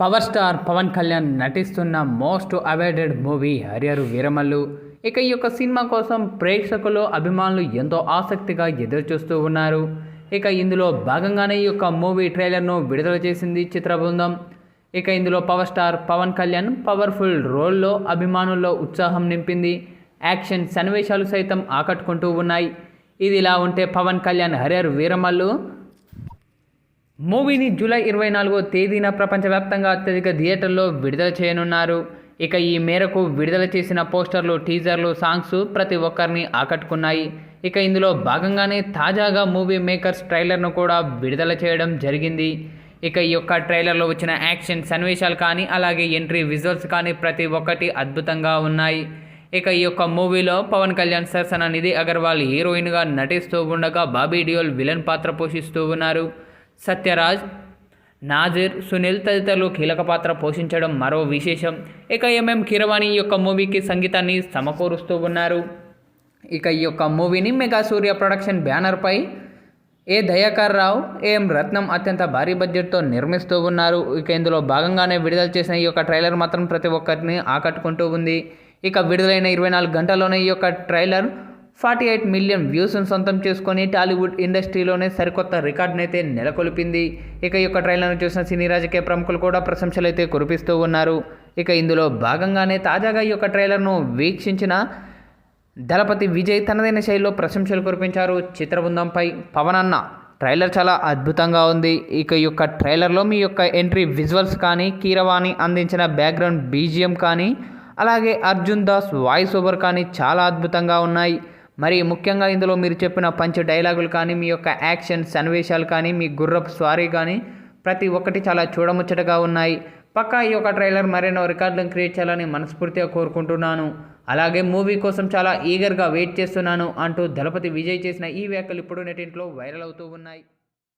Power star Pawan Kalyan నటిస్తున్న most awaited movie Harihara Veeramallu. ఇక ఈ యొక్క సినిమా కోసం ప్రేక్షకులు అభిమానులు ఎంతో ఆసక్తిగా ఎదురుచూస్తూ ఉన్నారు. ఇక ఇందులో భాగంగానే ఈ యొక్క మూవీ ట్రైలర్ను విడుదల చేసింది చిత్ర బృందం ఇక ఇందులో power star Pawan Kalyan powerful రోల్లో అభిమానుల్లో ఉత్సాహం నింపింది. యాక్షన్ సన్నివేశాలు సైతం ఆకట్టుకుంటూ ఉన్నాయి. ఇది ఇలా ఉంటే పవన్ కళ్యాణ్ హరియర్ వీరమల్లు మూవీని జూలై ఇరవై నాలుగో తేదీన ప్రపంచవ్యాప్తంగా అత్యధిక థియేటర్లో విడుదల చేయనున్నారు. ఇక ఈ మేరకు విడుదల చేసిన పోస్టర్లు టీజర్లు సాంగ్స్ ప్రతి ఒక్కరిని ఆకట్టుకున్నాయి. ఇక ఇందులో భాగంగానే తాజాగా మూవీ మేకర్స్ ట్రైలర్ను కూడా విడుదల చేయడం జరిగింది. ఇక ఈ యొక్క ట్రైలర్లో వచ్చిన యాక్షన్ సన్నివేశాలు కానీ అలాగే ఎంట్రీ విజువల్స్ కానీ ప్రతి ఒక్కటి అద్భుతంగా ఉన్నాయి. ఇక ఈ యొక్క మూవీలో పవన్ కళ్యాణ్ సరసన నిధి అగర్వాల్ హీరోయిన్గా నటిస్తూ ఉండగా బాబీ డియోల్ విలన్ పాత్ర పోషిస్తూ ఉన్నారు. సత్యరాజ్ నాజిర్ సునీల్ తదితరులు కీలక పాత్ర పోషించడం మరో విశేషం. ఇక ఎంఎం కిరవాణి యొక్క మూవీకి సంగీతాన్ని సమకూరుస్తూ ఉన్నారు. ఇక ఈ యొక్క మూవీని మెగా సూర్య ప్రొడక్షన్ బ్యానర్పై ఏ దయాకర్ రావు ఏం రత్నం అత్యంత భారీ బడ్జెట్తో నిర్మిస్తూ ఉన్నారు. ఇక ఇందులో భాగంగానే విడుదల చేసిన ఈ యొక్క ట్రైలర్ మాత్రం ప్రతి ఒక్కరిని ఆకట్టుకుంటూ ఉంది. ఇక విడుదలైన ఇరవై నాలుగు గంటల్లోనే ఈ యొక్క ట్రైలర్ ఫార్టీ ఎయిట్ మిలియన్ వ్యూస్ను సొంతం చేసుకొని టాలీవుడ్ ఇండస్ట్రీలోనే సరికొత్త రికార్డును అయితే నెలకొల్పింది. ఇక ఈ యొక్క ట్రైలర్ను చూసిన సినీ రాజకీయ ప్రముఖులు కూడా ప్రశంసలు అయితే కురిపిస్తూ ఉన్నారు. ఇక ఇందులో భాగంగానే తాజాగా ఈ యొక్క ట్రైలర్ను వీక్షించిన దళపతి విజయ్ తనదైన శైలిలో ప్రశంసలు కురిపించారు చిత్రబృందంపై పవన్ అన్న. ట్రైలర్ చాలా అద్భుతంగా ఉంది. ఇక ఈ యొక్క ట్రైలర్లో మీ యొక్క ఎంట్రీ విజువల్స్ కానీ కీరవాణి అందించిన బ్యాక్గ్రౌండ్ బీజిఎం కానీ అలాగే అర్జున్ దాస్ వాయిస్ ఓవర్ కానీ చాలా అద్భుతంగా ఉన్నాయి. మరి ముఖ్యంగా ఇందులో మీరు చెప్పిన పంచ్ డైలాగులు కానీ మీ యొక్క యాక్షన్ సన్నివేశాలు కానీ మీ గుర్రపు స్వారీ కానీ ప్రతి ఒక్కటి చాలా చూడముచ్చటగా ఉన్నాయి. పక్కా ఈ యొక్క ట్రైలర్ మరెన్నో రికార్డులను క్రియేట్ చేయాలని మనస్ఫూర్తిగా కోరుకుంటున్నాను. అలాగే మూవీ కోసం చాలా ఈగర్గా వెయిట్ చేస్తున్నాను అంటూ దళపతి విజయ్ చేసిన ఈ వ్యాఖ్యలు ఇప్పుడు నెటింట్లో వైరల్ అవుతూ ఉన్నాయి.